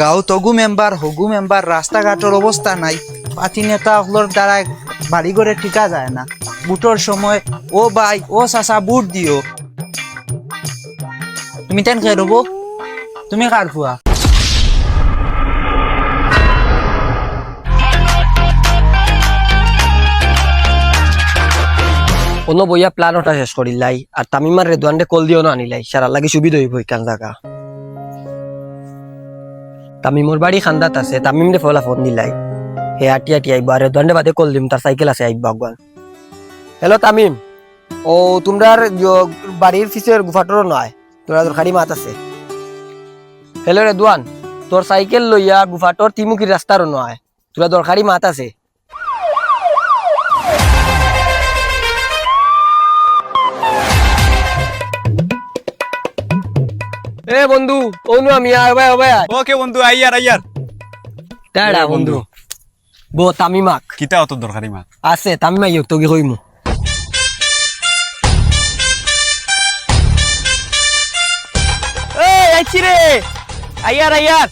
গাঁও তগু member, হগু member, রাস্তাঘাটের অবস্থা নাই। পাতি নেতা হলোর দ্বারা বাড়ি ঘরে টিকা যায় না। বুটোর সময়, ও ভাই, ও চাচা, বুট দিও। তুমি তেন খেয়ে রব তুমি কার ফুয়া অন্য বইয়া শেষ করিলাই আর তামিমার রেদুয়ানডে কল দিও না আনিলাই সারা লাগি সুবিধা হইব ইকান জায়গা তামিমর বাড়ি খান্দাত আছে তামিম রে ফলা ফোন দিলাই। হে আটি আটি আইব, আর দণ্ডে বাদে কল দিম, তার সাইকেল আছে, আইব ভগবান হ্যালো তামিম। ও তোমরার বাড়ির ফিসের গুফাটোর নয় তোরা দরকারি মাত আছে। হ্যালো রে দুয়ান, তোর সাইকেল লইয়া গুফাটোর তিমুখির রাস্তার নয়, তোরা দরকারি মাত আছে। এ বন্ধু? অনু আমি আয় ভাই ভাই ওকে বন্ধু আইয়ার আইয়ার টাড়া বন্ধু। তামিমাক কিতা অত দরকারি আছে তামিমা ইয়ক তোকে এই আইছি রে। আইয়ার আইয়ার।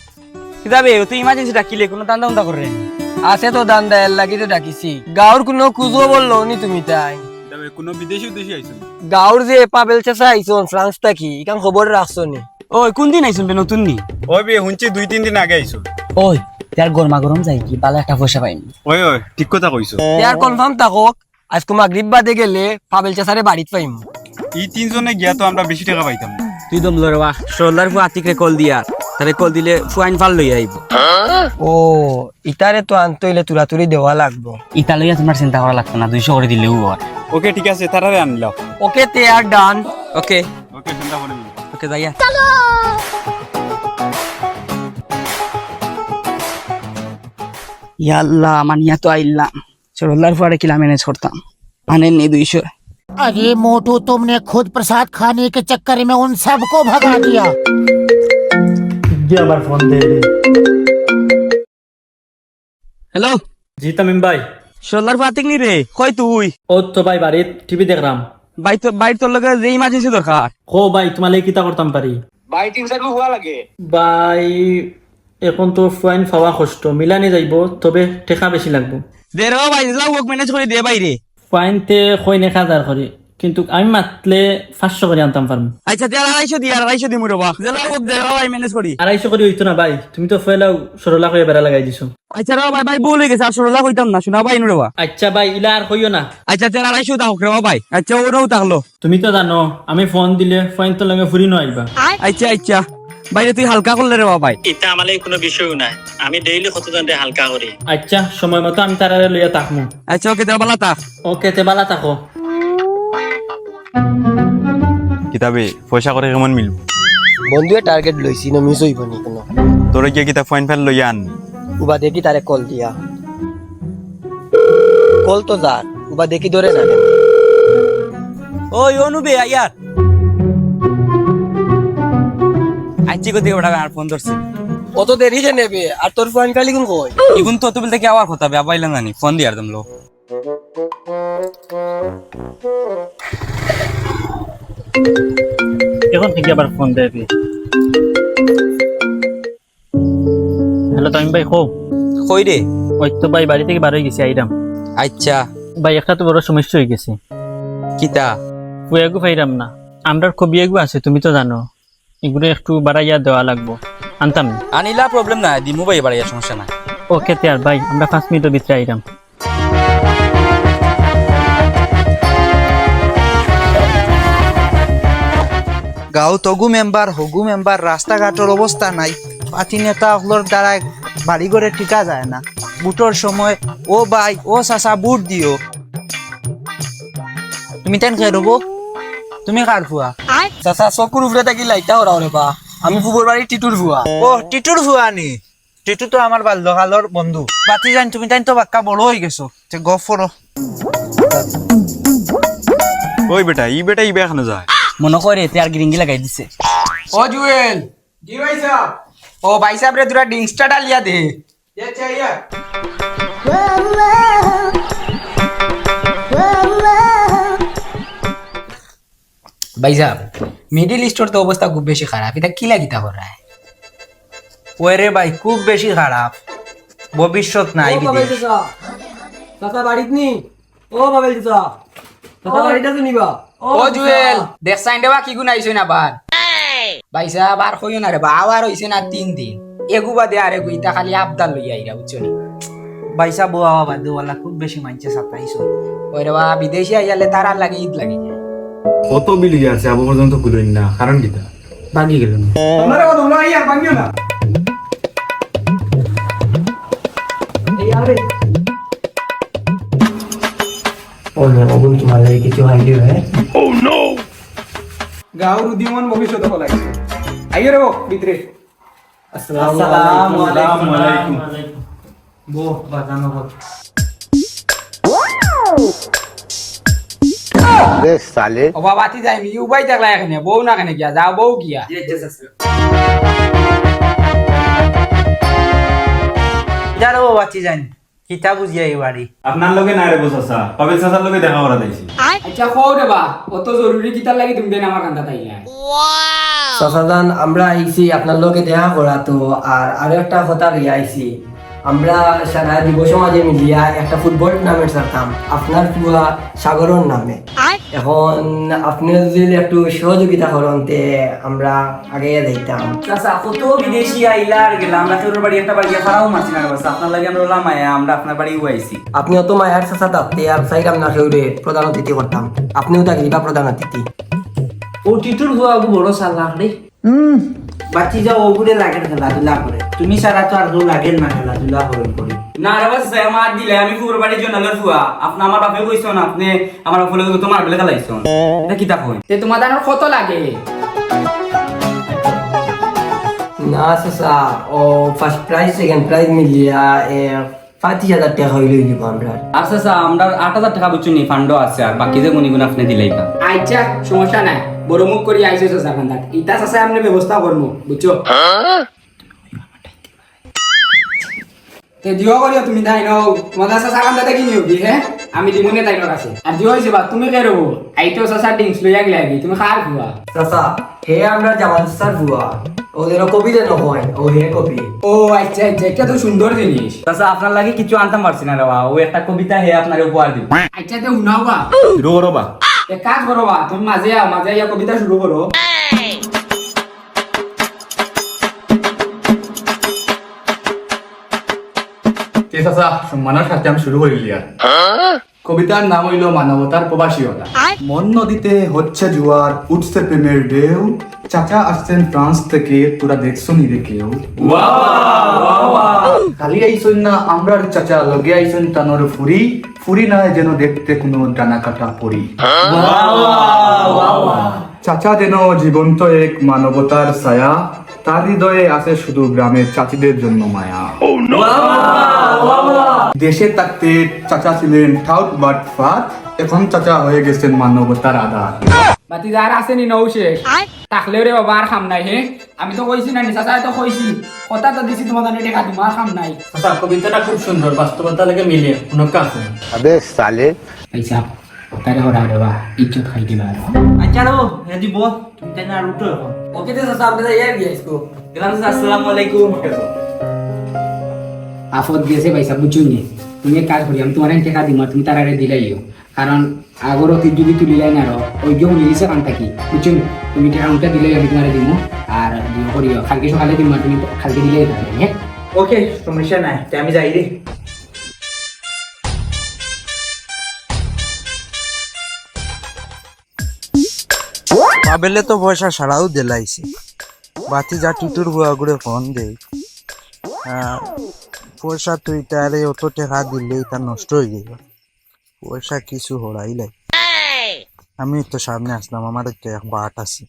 কিতাবে তুই ইমার্জেন্সি ডাকিলে কোনো দান্দা উন্দা করে। আছে তো দান দেয় লাগি তো ডাকিছি। গাঁর কোনো খুঁজো বলল নি তুমি তাই? কোনো বিদেশি উদ্দেশ্যে আইছো গাঁর যে পাবেল চেঁচা আইসন ফ্রান্স থাকি ইকান খবর রাখছো নি? ওই কোন দিন আইছুন বে নতুন নি? ওই বে শুনছি দুই তিন দিন আগে আইছো ওই তার গরমা গরম যাই কি বালা একটা পয়সা পাইনি ওই ওই ঠিক কথা কইছো ইয়ার কনফার্ম থাকক আজকে মাগরিব বাদে গেলে পাবেল চেঁচারে বাড়িত পাইম। এই তিনজনে গিয়া তো আমরা বেশি টাকা পাইতাম। তুই দম লড়বা শোল্ডার ফু আতিকরে কল দিয়া তারে কল দিলে ফুয়াইন ফাল লই আইব ও ইতারে তো আনতইলে তুরাতুরি দেওয়া লাগবো। ইতা লইয়া তোমার চিন্তা করা লাগতো না দুইশো করে দিলেও ওকে ঠিক আছে তারারে আনলাও ওকে তে আর ডান। ওকে ওকে চিন্তা করে নিও। ওকে যাইয়া ইয়াল্লাহ মানিয়া তো আইলাম শোল্ডার ফুয়ারে কিলা ম্যানেজ করতাম আনেন নি দুইশো अरे मोटू तुमने खुद प्रसाद खाने के चक्कर में उन सबको भगा दिया হ্যালো জি তামিম ভাই শোল্ডার ফু আতিক নি রে কই তুই ও তো ভাই বাড়িত টিভি দেখলাম বাই তো বাইর তোর লগে যে ইমার্জেন্সি দরকার। কো ভাই তোমালে কিতা করতাম পারি? বাই তিন চার হওয়া লাগে। ভাই এখন তো ফাইন পাওয়া কষ্ট মিলানি যাইব তবে টেকা বেশি লাগবো। দে রে ভাই লাউ ম্যানেজ করে দে বাইরে। ফাইনতে কই নেখা হাজার করে কিন্তু আমি মাতলে পাঁচশো করে আনতাম পারব আচ্ছা তুই আড়াইশো দি আর আড়াইশো দি মুরবা রে ভাই ম্যানেজ করি। আড়াইশো করে হইতো না ভাই তুমি তো ফেলাও সরলা করে বেড়া লাগাই দিছো। আচ্ছা রে ভাই ভাই হয়ে গেছে আর ষোলো কইতাম না শোনা ভাই নুরবা আচ্ছা ভাই ইলা আর কইও না। আচ্ছা তুই আড়াইশো তাহক রে ভাই। আচ্ছা ওরাও তাহলো তুমি তো জানো আমি ফোন দিলে ফাইন তো লাগে ফুরি নো আইবা। আচ্ছা আচ্ছা। বাইরে তুই হালকা করলে রে ভাই। এটা আমার কোনো বিষয় নাই। আমি ডেইলি কতজনরে হালকা করি? আচ্ছা সময় মতো আমি তারারে লইয়া তাকমু আচ্ছা ওকে দেওয়া বালা তা ওকে তে বালা থাকো। কিতাবে পয়সা করে কেমন মিলবো? বন্ধুয়ে টার্গেট লইছি না মিস হইব নি কোনো। তোরা গিয়া কিতা ফাইন ফাইন লইয়া আন? উবা দেখি তারে কল দিয়া। কল তো যার উবা দেখি ধরে না। ওই অনুবে আচ্ছা কো দিকে বড় আর ফোন ধরছি অত দেরি যে নেবে আর তোর ফোন কালি কোন কই ইগুন তো তুমি থেকে আওয়ার কথা বে আবাইলা জানি ফোন দিয়ার দমলো এখন থেকে আবার ফোন দেবে। হ্যালো তামিম ভাই কো কই রে? ওই তো ভাই বাড়ি থেকে বার হয়ে গেছি আইরাম। আচ্ছা। ভাই একটা তো বড় সমস্যা হয়ে গেছে। কিতা? ফুয়াগু পাইরাম না? আমরার কবি এগু আছে তুমি তো জানো। এগুলো একটু বাড়াইয়া দেওয়া লাগবো। আনতাম? না। আনিলা প্রবলেম না দিমু ভাই বাড়ি সমস্যা নাই। ওকে তেয়ার ভাই আমরা পাঁচ মিনিটের ভিতরে আইরাম। গাঁও তগু মেম্বার হগু মেম্বার রাস্তাঘাটের অবস্থা নাই। পাতি নেতা হলোর দ্বারা বাড়ি ঘরে টিকা যায় না। বুটোর সময় ও ভাই ও চাচা বুট দিও। তুমি তেন খেয়ে রব তুমি কার ফুয়া চাচা চকুর উপরে থাকি লাইটা ওরা রে বা আমি ফুবর বাড়ি টিটুর ফুয়া ও টিটুর ফুয়া নি? টিটু তো আমার বাল্যকালর বন্ধু। বাতি জান তুমি তাই তো বাক্কা বড় হয়ে গেছো। তে গফ করো ওই বেটা ই বেটা ই বেখানে যায়। মনে করে তে আর গিরিঙ্গি লাগাই দিছে ও জুয়েল জি ভাই সাহেব ও ভাই সাহেব রে দুরা ডিংসটা ডালিয়া দে ये चाहिए भाई साहब मिडिल ईस्ट तो अवस्था खूब बेशी खराब इधर किला किता हो रहा है ওরে ভাই খুব বেশি খারাপ ভবিষ্যৎ নাই বিদেশ চাচা বাড়িত নি ও বাবেল চাচা চাচা বাড়িতে তো নিবা ও জুয়েল দেখ সাইন দেবা কি গুণ আইছো না বার বাইসা বার কইও না রে বা আবার হইছে না তিন দিন। এগু বাদে আর এগু ইতা খালি আবদাল লই আইরা বুঝছ নি? বাইসা বোয়া বাদুওয়ালা খুব বেশি মানছে সাতাইশ ওই রে বা বিদেশি আইয়ালে তার আর লাগে ঈদ লাগে যায়। কত বিলি আছে আবু পর্যন্ত খুলুন না কারণ কিতা? ভাগি গেল তোমরা কত লই আর ভাঙিও না ও নে বাবু তোমার লাগে কিছু হয় গাঁর উদ্যমন ভবিষ্যৎ ফলাইছে আইও রে ভিতরে আসসালামু আলাইকুম। বো বাজানো হোক ও না কেনে গিয়া যাও বউ গিয়া। যারো বাচ্চি যান কিতা বুঝিয়া এই বাড়ি আপনার লগে না রে বসাসা পাবেল সাসার লগে দেখা করা দাইছি আচ্ছা কও রে বা অত জরুরি কিতা লাগি তুমি দেন আমার কান্দা তাইলা। সাসাদান আমরা আইছি আপনার লগে দেখা করা তো আর আরও একটা কথা লইয়া আইছি। আমরা সারা যুব সমাজে মিলিয়া একটা ফুটবল টুর্নামেন্ট চারতাম আপনার পুয়া সাগরর নামে। এখন আপনি যদি একটু সহযোগিতা করেন তে আমরা আগে যাইতাম। চাচা কত বিদেশি আইলা আর গেলাম আমরা তোর বাড়ি একটা বাড়ি ফাড়াও মারছি না বাস আপনার লাগে আমরা ওলাম আয়া আমরা আপনার বাড়ি আইছি। আপনি অত মায়ার চাচা থাকতে আর চাইলাম না সেউরে প্রধান অতিথি করতাম। আপনিও তাকে দিবা প্রধান অতিথি। ও টিটুর হুয়া বড় সাল্লাহ রে। হুম বাচ্চি যা ওগুড়ে লাগে খেলাধুলা করে। তুমি সারা তো আর লাগে না খেলাধুলা করে করে। না রে বাস আমার দিলে আমি ফুর বাড়ির জন্য লড় ফুয়া আপনি আমার বাপে কইছো না আপনি আমার ফুলে তোমার বেলে খেলাইছো এটা কি তা কই তে তোমাদের আর কত লাগে? না চাচা ও ফার্স্ট প্রাইজ সেকেন্ড প্রাইজ মিলিয়া এ পঁচিশ হাজার টাকা হইলে দিব আমরা। আচ্ছা আচ্ছা আমরা আট হাজার টাকা বুঝছি নি ফান্ডও আছে আর বাকি যে গুনি গুণ আপনি দিলেই না আচ্ছা সমস্যা নাই বড় মুখ করি চাচা কান্দাত ইটা চাচা আমনে ব্যবস্থা করব বুঝছ? তে জিও করিও তুমি তাই নও। তোমাদের চাচা কান্দাতে কি নিও কি হ্যাঁ আমি দিমুনে তাই কাছে। আর জিও হইছে বা তুমি কে রবো আইতো চাচা ডিংস লইয়া গিলা কি তুমি খার খুয়া চাচা হে আমরা জামাল স্যার বুয়া ওদের কবি যেন হয় ও হে কবি। ও আচ্ছা আচ্ছা এটা তো সুন্দর জিনিস আচ্ছা আপনার লাগে কিছু আনতাম পারছি না রে বাবা ও একটা কবিতা হে আপনার উপহার দিব আচ্ছা তে শুনাও বা। শুরু করো বা এক কাজ করো বা তুমি মাঝে আও মাঝে ইয়া কবিতা শুরু করো ঠিক আছে সম্মানের সাথে আমি শুরু করি লিয়া কবিতার নাম হইল মানবতার প্রবাসীতা মন নদীতে হচ্ছে জোয়ার উঠছে প্রেমের ঢেউ। চাচা আসছেন ফ্রান্স থেকে তোরা দেখছ নি রে কেউ। খালি আইসন না আমরার চাচা লগে আইসন তানোর ফুরি। ফুরি নয় যেন দেখতে কোনো ডানা কাটা পড়ি চাচা যেন জীবন্ত এক মানবতার ছায়া। তার হৃদয়ে আছে শুধু গ্রামের চাচিদের জন্য মায়া। দেশে থাকতে চাচা ছিলেন ঠাউট বাট ফাট এখন চাচা হয়ে গেছেন মানবতার আধার। বাতি যার আছে নি শেষ? থাকলেও রে বাবা আর খাম নাই হে। আমি তো কইছি না নিশা তো কইছি কথা তো দিছি তোমাদের টেকা তোমার খাম নাই। কবিতাটা খুব সুন্দর বাস্তবতা লাগে মিলে কোনো কাজ নেই পয়সা তারে হরা রে বা ইজ্জত খাই দিবা আচ্ছা রো হে দিব তুমি তাই না আর উঠো আমরা ইয়ার গিয়েছো গেলাম চাচা, আসসালামু আলাইকুম আফত গেছে পয়সা বুঝুন তুমি এক কাজ করি আমি তোমার টেকা দিম তুমি তার আগে দিলাইও কারণ আগর অতীত যদি তুলি লাই না ওই যে দিছে কান থাকি বুঝুন তুমি টেকা দিলে আমি তোমার দিব আর দিও করিও। কালকে সকালে দিম তুমি কালকে দিলে হ্যাঁ? ওকে সমস্যা নাই। আমি যাই রে। পাবেলে তো পয়সা ছাড়াও দিলাইছে। বাতি যা টিটুর বুয়া করে ফোন দে পয়সা তুই তারে অত টাকা দিলেই তা নষ্ট হয়ে যাবে পয়সা কিছু হরাই লাই। আমি তো সামনে আসলাম আমার তো এক বাট আছে।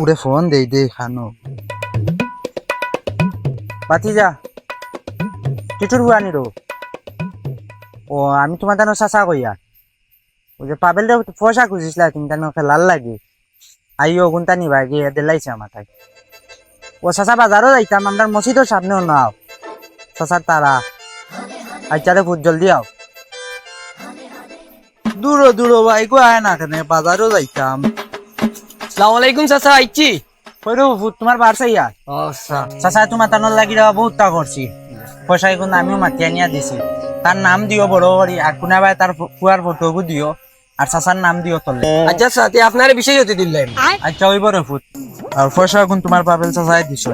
উড়ে ফোন দেই দে খানো। বাতি যা। টিটুর বুয়া নি রো ও আমি তোমার জানো চাচা কইয়া। ওই যে পাবেল রে পয়সা খুঁজিছিলা তুমি জানো লাল লাগে। আইও গুনতা নিবা গিয়ে দিলাইছে আমার তাই ও চাচা বাজারও যাইতাম আমরা মসজিদের সামনেও নাও। চাচার তারা। আইচারে বহুত জলদি আও। দূরো দূরো বাইকও আয় না কেন বাজারও যাইতাম। সালাম আলাইকুম চাচা আইছি কই রো ফুট তোমার বার চাইয়া ও আচ্ছা চাচা তোমার তানোর লাগি দেওয়া বহুত তা করছি। পয়সা এখন আমিও মাতিয়া নিয়া দিছি। তার নাম দিও বড় করি আর কোনাবাই তার ফুয়ার ফটো দিও। আর চাচার নাম দিও তলে। আচ্ছা সাথে আপনার বিষয় হতে দিলাম আচ্ছা ওই বড় ফুট আর পয়সা এখন তোমার পাবেল চাচাই দিছ।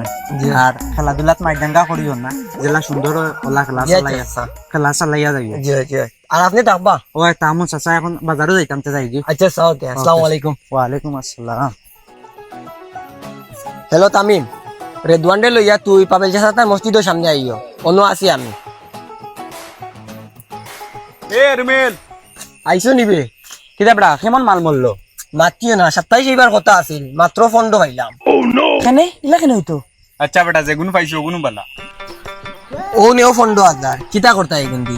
আর খেলাধুলাত মাইডাঙ্গা করিও না। জেলা সুন্দর ওলা খেলা চালাই আচ্ছা। খেলা চালাইয়া যাইও। জি জি। আর আপনি থাকবা ও তামু চাচা এখন বাজারও যাইতাম তে যাই গিয়ে আচ্ছা আসসালামু আলাইকুম। ওয়ালাইকুম আসসালাম। হ্যালো তামিম। রেদওয়ান্ডে লইয়া তুই পাবেল চাচা তার মসজিদের সামনে আইও। অন্য আছি আমি। এ রুমেল। আইসো নিবে? কিতা বড়া কেমন মাল মরলো মাতিও না সাপ্তাহিক এইবার কথা আছিল মাত্র ফন্ড পাইলাম। কেনে? ইলা কেন হইতো আচ্ছা বেটা যেগুন পাইছো ওগুন বালা ও নেও ফন্ড হাজার কিতা করতা এখন দি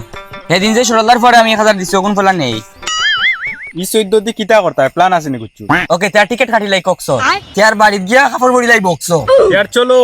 সেদিন যে সরলার পরে আমি এক হাজার দিছি ওগুন ফেলা নেই। ই চৈদ্দ দি কিতা করতা প্ল্যান আছে নি কুচ্ছু ওকে তার টিকেট কাটিলাই কক্স ইয়ার বাড়িত গিয়া কাপড় পরিলাই বকছো ইয়ার চলো।